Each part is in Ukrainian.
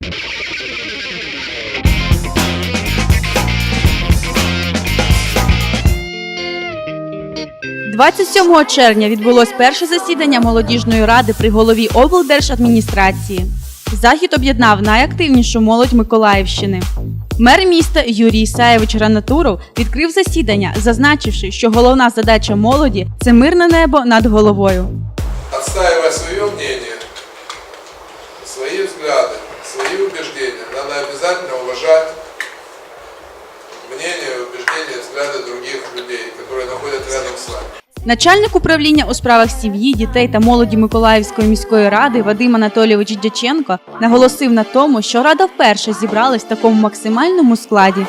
– 27 червня відбулось перше засідання молодіжної ради при голові облдержадміністрації. Захід об'єднав найактивнішу молодь Миколаївщини. Мер міста Юрій Ісаєвич Ранатуров відкрив засідання, зазначивши, що головна задача молоді це мирне небо над головою. отстаивая свое мнение, свои убеждения, надо обязательно уважать мнение, убеждения, взгляды других людей, которые находятся рядом с вами. Начальник управління у справах сім'ї, дітей та молоді Миколаївської міської ради Вадим Анатолійович Дяченко наголосив на тому, що рада вперше зібралась в такому максимальному складі.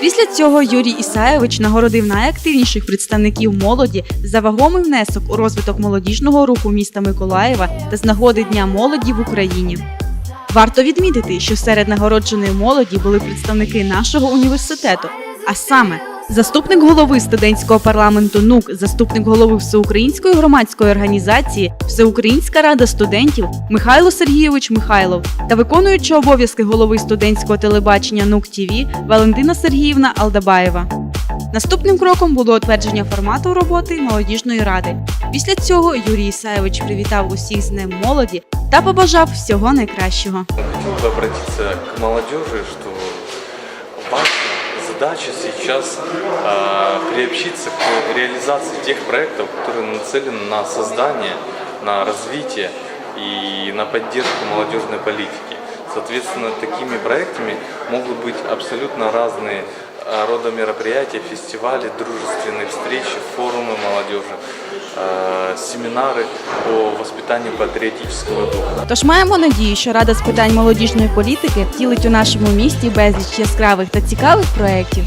Після цього Юрій Ісаєвич нагородив найактивніших представників молоді за вагомий внесок у розвиток молодіжного руху міста Миколаєва та з нагоди Дня молоді в Україні. Варто відмітити, що серед нагородженої молоді були представники нашого університету, а саме заступник голови студентського парламенту НУК, заступник голови Всеукраїнської громадської організації Всеукраїнська рада студентів Михайло Сергійович Михайлов та виконуюча обов'язки голови студентського телебачення НУК ТІВІ Валентина Сергіївна Алдабаєва. Наступним кроком було утвердження формату роботи молодіжної ради. Після цього Юрій Ісаєвич привітав усіх з Днем молоді та побажав всього найкращого. Хотел бы обратиться к молодежи, что ваша задача сейчас а, приобщиться к реализации тех проектов, которые нацелены на создание, на развитие и на поддержку молодежной политики. Соответственно, такими проектами могут быть абсолютно разные а, рода мероприятия, фестивали, дружественные встречи, форумы молодежи, а, семинары по воспитанию патріотичного духу. Тож маємо надію, що Рада з питань молодіжної політики втілить у нашому місті безліч яскравих та цікавих проєктів.